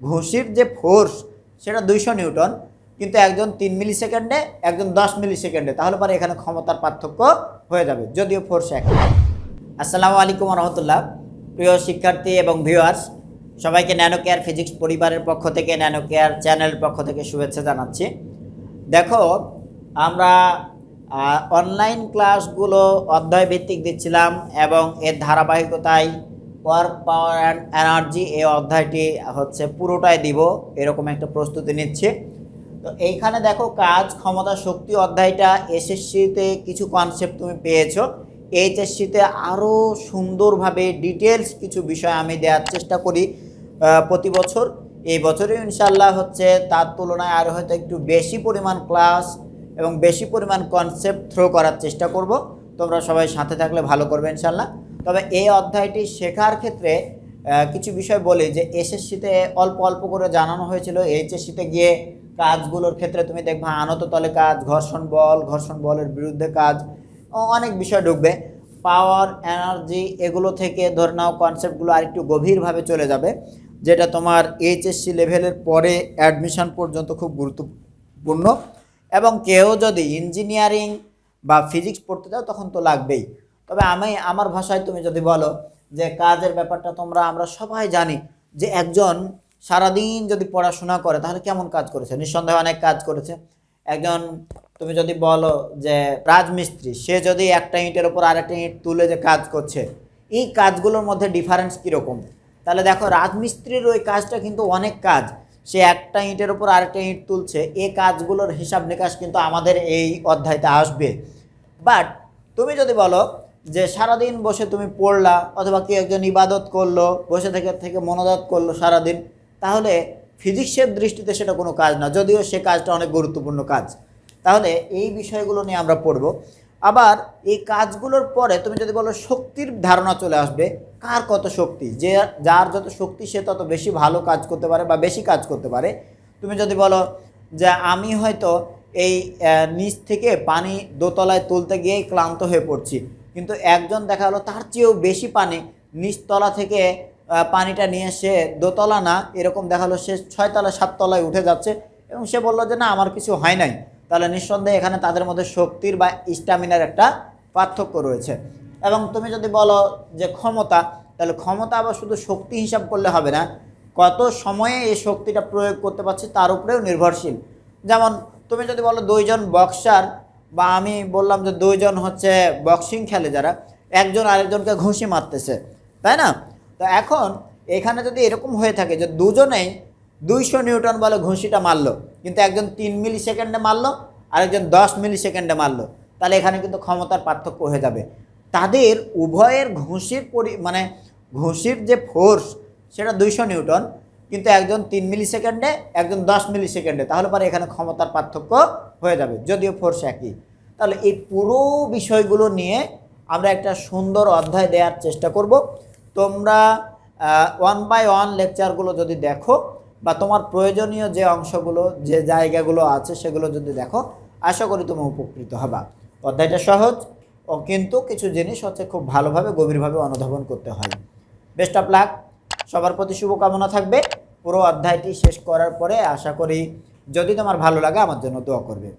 ঘুষির যে ফোর্স সেটা দুইশো নিউটন, কিন্তু একজন তিন মিলি সেকেন্ডে একজন দশ মিলি সেকেন্ডে তাহলে পরে এখানে ক্ষমতার পার্থক্য হয়ে যাবে, যদিও ফোর্স এক। আসসালামু আলাইকুম রহমতুল্লাহ প্রিয় শিক্ষার্থী এবং ভিউয়ার্স সবাইকে ন্যানো কেয়ার ফিজিক্স পরিবারের পক্ষ থেকে ন্যানো কেয়ার চ্যানেলের পক্ষ থেকে শুভেচ্ছা জানাচ্ছি। দেখো, আমরা অনলাইন ক্লাসগুলো অধ্যায় ভিত্তিক দিচ্ছিলাম এবং এর ধারাবাহিকতায় ওয়ার্ক পাওয়ার অ্যান্ড এনার্জি এই অধ্যায়টি হচ্ছে পুরোটাই দিব। এরকম একটা প্রস্তুতি নিচ্ছে। তো এইখানে দেখো কাজ, ক্ষমতা, শক্তি অধ্যায়টা এসএসসিতে কিছু কনসেপ্ট তুমি পেয়েছ। এইচএসসিতে আরও সুন্দরভাবে ডিটেলস কিছু বিষয় আমি দেওয়ার চেষ্টা করি প্রতি বছর। এই বছরে ইনশাল্লাহ হচ্ছে তার তুলনায় আরও হয়তো একটু বেশি পরিমাণ ক্লাস এবং বেশি পরিমাণ কনসেপ্ট থ্রো করার চেষ্টা করব। তোমরা সবাই সাথে থাকলে ভালো করবে ইনশাল্লাহ তবে এই অধ্যায়টি শেখার ক্ষেত্রে কিছু বিষয় বলি যে এসএসসিতে অল্প অল্প করে জানানো হয়েছিল, এইচএসসিতে গিয়ে কাজগুলোর ক্ষেত্রে তুমি দেখবা আনত তলে কাজ, ঘর্ষণ বল, ঘর্ষণ বলের বিরুদ্ধে কাজ অনেক বিষয় ঢুকবে। পাওয়ার, এনার্জি এগুলো থেকে ধরে নাও কনসেপ্টগুলো আরেকটু গভীরভাবে চলে যাবে, যেটা তোমার এইচএসসি লেভেলের পরে অ্যাডমিশন পর্যন্ত খুব গুরুত্বপূর্ণ। এবং কেউ যদি ইঞ্জিনিয়ারিং বা ফিজিক্স পড়তে চাও, তখন তো লাগবেই। তবে আমি আমার ভাষায় তুমি যদি বলো যে কাজের ব্যাপারটা তোমরা, আমরা সবাই জানি যে একজন সারাদিন যদি পড়াশোনা করে, তাহলে কেমন কাজ করেছে? নিঃসন্দেহে অনেক কাজ করেছে। একজন, তুমি যদি বলো যে রাজমিস্ত্রি, সে যদি একটা ইঁটের ওপর আরেকটা ইঁট তুলে যে কাজ করছে, এই কাজগুলোর মধ্যে ডিফারেন্স কীরকম? তাহলে দেখো, রাজমিস্ত্রির ওই কাজটা কিন্তু অনেক কাজ। সে একটা ইঁটের উপর আরেকটা ইঁট তুলছে এই কাজগুলোর হিসাব নিকাশ কিন্তু আমাদের এই অধ্যায়তে আসবে। বাট তুমি যদি বলো যে সারাদিন বসে তুমি পড়লা অথবা কেউ একজন ইবাদত করল, বসে থেকে থেকে মনোজাত করল সারাদিন, তাহলে ফিজিক্সের দৃষ্টিতে সেটা কোনো কাজ না, যদিও সে কাজটা অনেক গুরুত্বপূর্ণ কাজ। তাহলে এই বিষয়গুলো নিয়ে আমরা পড়ব। আবার এই কাজগুলোর পরে তুমি যদি বলো শক্তির ধারণা চলে আসবে, কার কত শক্তি? যে যার যত শক্তি সে তত বেশি ভালো কাজ করতে পারে বা বেশি কাজ করতে পারে। তুমি যদি বলো যে আমি হয়তো এই নিচ থেকে পানি দোতলায় তুলতে গিয়েই ক্লান্ত হয়ে পড়ছি কিন্তু একজন দেখা গেলো তার চেয়েও বেশি পানি নিচতলা থেকে পানিটা নিয়ে সে দোতলা না, এরকম দেখাল সে ছয়তলা সাততলায় উঠে যাচ্ছে এবং সে বলল যে, না, আমার কিছু হয় নাই। তাহলে নিঃসন্দেহে এখানে তাদের মধ্যে শক্তির বা স্ট্যামিনার একটা পার্থক্য রয়েছে। এবং তুমি যদি বলো যে, ক্ষমতা, তাহলে ক্ষমতা আবার শুধু শক্তি হিসাব করলে হবে না, কত সময়ে এই শক্তিটা প্রয়োগ করতে পারছি তার উপরেও নির্ভরশীল। যেমন তুমি যদি বলো দুইজন বক্সার বা আমি বললাম যে দুইজন হচ্ছে বক্সিং খেলে যারা, একজন আরেকজনকে ঘুষি মারতেছে, তাই না? তো এখন এখানে যদি এরকম হয়ে থাকে যে দুজনেই দুইশো নিউটন বলে ঘুষিটা মারলো, কিন্তু একজন তিন মিলি সেকেন্ডে মারলো, আরেকজন দশ মিলি সেকেন্ডে মারলো, তাহলে এখানে কিন্তু ক্ষমতার পার্থক্য হয়ে যাবে। তাদের উভয়ের ঘুষির পরি মানে ঘুষির যে ফোর্স সেটা দুইশো নিউটন কিন্তু একজন তিন মিলি সেকেন্ডে একজন দশ মিলি সেকেন্ডে তাহলে পরে এখানে ক্ষমতার পার্থক্য হয়ে যাবে, যদিও ফোর্স একই। তাহলে এই পুরো বিষয়গুলো নিয়ে আমরা একটা সুন্দর অধ্যায় দেওয়ার চেষ্টা করব। তোমরা ওয়ান বাই ওয়ান লেকচারগুলো যদি দেখো, বা তোমার প্রয়োজনীয় যে অংশগুলো, যে জায়গাগুলো আছে, সেগুলো যদি দেখো, আশা করি তুমি উপকৃত হবা। অধ্যায়টা সহজ, ও কিন্তু কিছু জিনিস হচ্ছে খুব ভালোভাবে, গভীরভাবে অনুধাবন করতে হয়। বেস্ট অফ লাক সবার প্রতি শুভকামনা থাকবে। পুরো অধ্যায়টি শেষ করার পরে আশা করি যদি তোমার ভালো লাগে আমার জন্য দোয়া করবে।